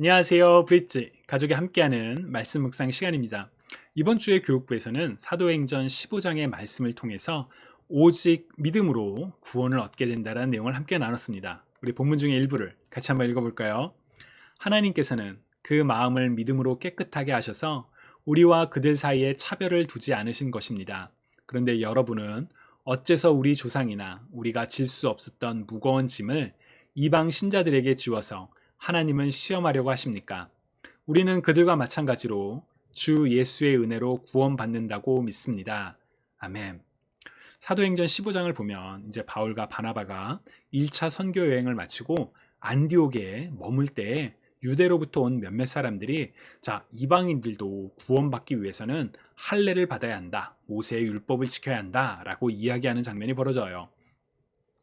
안녕하세요. 브릿지 가족이 함께하는 말씀 묵상 시간입니다. 이번 주에 교육부에서는 사도행전 15장의 말씀을 통해서 오직 믿음으로 구원을 얻게 된다는 내용을 함께 나눴습니다. 우리 본문 중에 일부를 같이 한번 읽어볼까요? 하나님께서는 그 마음을 믿음으로 깨끗하게 하셔서 우리와 그들 사이에 차별을 두지 않으신 것입니다. 그런데 여러분은 어째서 우리 조상이나 우리가 질 수 없었던 무거운 짐을 이방 신자들에게 지워서 하나님은 시험하려고 하십니까? 우리는 그들과 마찬가지로 주 예수의 은혜로 구원받는다고 믿습니다. 아멘. 사도행전 15장을 보면 이제 바울과 바나바가 1차 선교 여행을 마치고 안디옥에 머물 때 유대로부터 온 몇몇 사람들이 자 이방인들도 구원받기 위해서는 할례를 받아야 한다 모세의 율법을 지켜야 한다라고 이야기하는 장면이 벌어져요.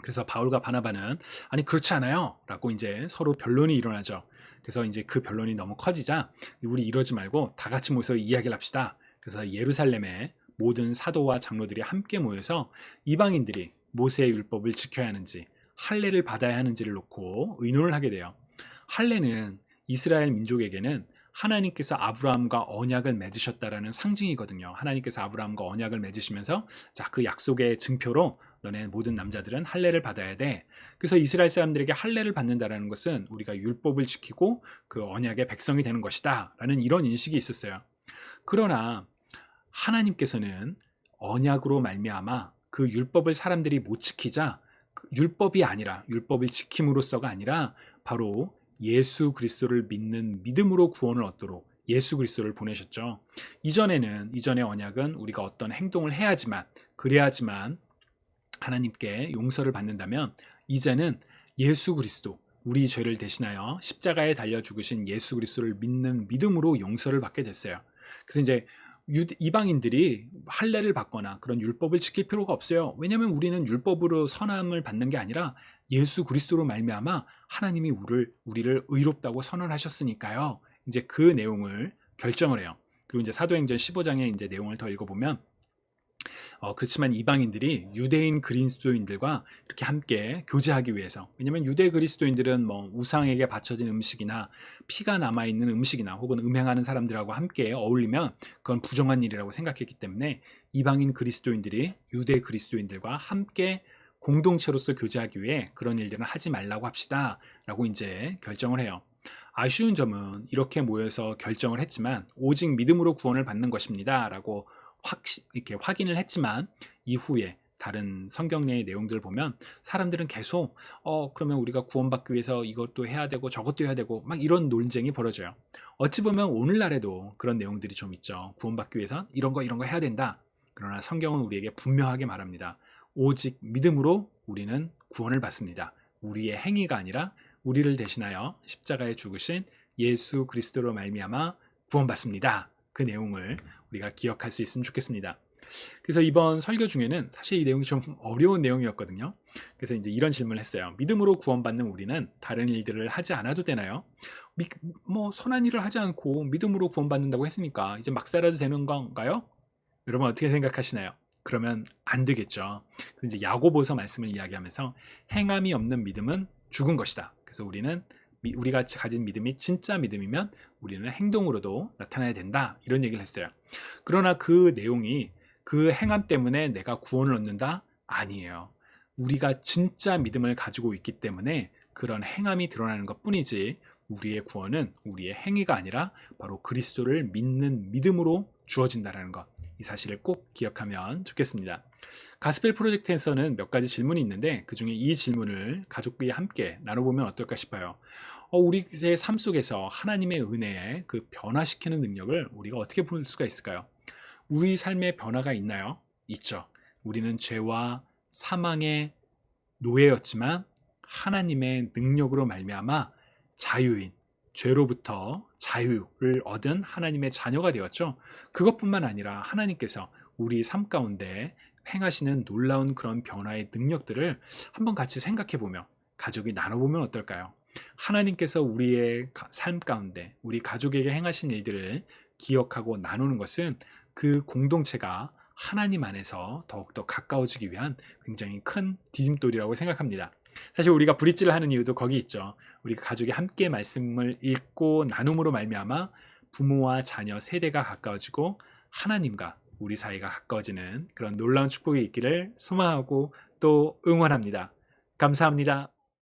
그래서 바울과 바나바는 아니 그렇지 않아요 라고 이제 서로 변론이 일어나죠. 그래서 이제 그 변론이 너무 커지자 우리 이러지 말고 다 같이 모여서 이야기를 합시다. 그래서 예루살렘에 모든 사도와 장로들이 함께 모여서 이방인들이 모세의 율법을 지켜야 하는지 할례를 받아야 하는지를 놓고 의논을 하게 돼요. 할례는 이스라엘 민족에게는 하나님께서 아브라함과 언약을 맺으셨다라는 상징이거든요. 하나님께서 아브라함과 언약을 맺으시면서 자 그 약속의 증표로 너네 모든 남자들은 할례를 받아야 돼. 그래서 이스라엘 사람들에게 할례를 받는다라는 것은 우리가 율법을 지키고 그 언약의 백성이 되는 것이다라는 이런 인식이 있었어요. 그러나 하나님께서는 언약으로 말미암아 그 율법을 사람들이 못 지키자 그 율법이 아니라 율법을 지킴으로써가 아니라 바로 예수 그리스도를 믿는 믿음으로 구원을 얻도록 예수 그리스도를 보내셨죠. 이전에는 이전의 언약은 우리가 어떤 행동을 해야지만 그래야지만 하나님께 용서를 받는다면 이제는 예수 그리스도 우리 죄를 대신하여 십자가에 달려 죽으신 예수 그리스도를 믿는 믿음으로 용서를 받게 됐어요. 그래서 이제 이방인들이 할례를 받거나 그런 율법을 지킬 필요가 없어요. 왜냐하면 우리는 율법으로 선함을 받는 게 아니라 예수 그리스도로 말미암아 하나님이 우리를 우리를 의롭다고 선언하셨으니까요. 이제 그 내용을 결정을 해요. 그리고 이제 사도행전 15장의 이제 내용을 더 읽어보면 어, 그렇지만 이방인들이 유대인 그리스도인들과 이렇게 함께 교제하기 위해서 왜냐하면 유대 그리스도인들은 뭐 우상에게 바쳐진 음식이나 피가 남아 있는 음식이나 혹은 음행하는 사람들하고 함께 어울리면 그건 부정한 일이라고 생각했기 때문에 이방인 그리스도인들이 유대 그리스도인들과 함께 공동체로서 교제하기 위해 그런 일들은 하지 말라고 합시다라고 이제 결정을 해요. 아쉬운 점은 이렇게 모여서 결정을 했지만 오직 믿음으로 구원을 받는 것입니다라고 확 이렇게 확인을 했지만 이후에 다른 성경 내의 내용들을 보면 사람들은 계속 어 그러면 우리가 구원받기 위해서 이것도 해야 되고 저것도 해야 되고 막 이런 논쟁이 벌어져요. 어찌 보면 오늘날에도 그런 내용들이 좀 있죠. 구원받기 위해서 이런 거 이런 거 해야 된다. 그러나 성경은 우리에게 분명하게 말합니다. 오직 믿음으로 우리는 구원을 받습니다. 우리의 행위가 아니라 우리를 대신하여 십자가에 죽으신 예수 그리스도로 말미암아 구원받습니다. 그 내용을 우리가 기억할 수 있으면 좋겠습니다. 그래서 이번 설교 중에는 사실 이 내용이 좀 어려운 내용이었거든요. 그래서 이제 이런 질문을 했어요. 믿음으로 구원받는 우리는 다른 일들을 하지 않아도 되나요? 미, 뭐 선한 일을 하지 않고 믿음으로 구원받는다고 했으니까 이제 막 살아도 되는 건가요? 여러분 어떻게 생각하시나요? 그러면 안 되겠죠. 이제 야고보서 말씀을 이야기하면서 행함이 없는 믿음은 죽은 것이다. 그래서 우리는 우리가 가진 믿음이 진짜 믿음이면 우리는 행동으로도 나타나야 된다. 이런 얘기를 했어요. 그러나 그 내용이 그 행함 때문에 내가 구원을 얻는다? 아니에요. 우리가 진짜 믿음을 가지고 있기 때문에 그런 행함이 드러나는 것 뿐이지 우리의 구원은 우리의 행위가 아니라 바로 그리스도를 믿는 믿음으로 주어진다는 것. 이 사실을 꼭 기억하면 좋겠습니다. 가스펠 프로젝트에서는 몇 가지 질문이 있는데 그 중에 이 질문을 가족끼리 함께 나눠보면 어떨까 싶어요. 어, 우리의 삶 속에서 하나님의 은혜에 그 변화시키는 능력을 우리가 어떻게 볼 수가 있을까요? 우리 삶에 변화가 있나요? 있죠. 우리는 죄와 사망의 노예였지만 하나님의 능력으로 말미암아 자유인 죄로부터 자유를 얻은 하나님의 자녀가 되었죠. 그것뿐만 아니라 하나님께서 우리 삶 가운데 행하시는 놀라운 그런 변화의 능력들을 한번 같이 생각해 보며 가족이 나눠보면 어떨까요? 하나님께서 우리의 삶 가운데 우리 가족에게 행하신 일들을 기억하고 나누는 것은 그 공동체가 하나님 안에서 더욱더 가까워지기 위한 굉장히 큰 디딤돌이라고 생각합니다. 사실 우리가 브릿지를 하는 이유도 거기 있죠. 우리 가족이 함께 말씀을 읽고 나눔으로 말미암아 부모와 자녀 세대가 가까워지고 하나님과 우리 사이가 가까워지는 그런 놀라운 축복이 있기를 소망하고 또 응원합니다. 감사합니다.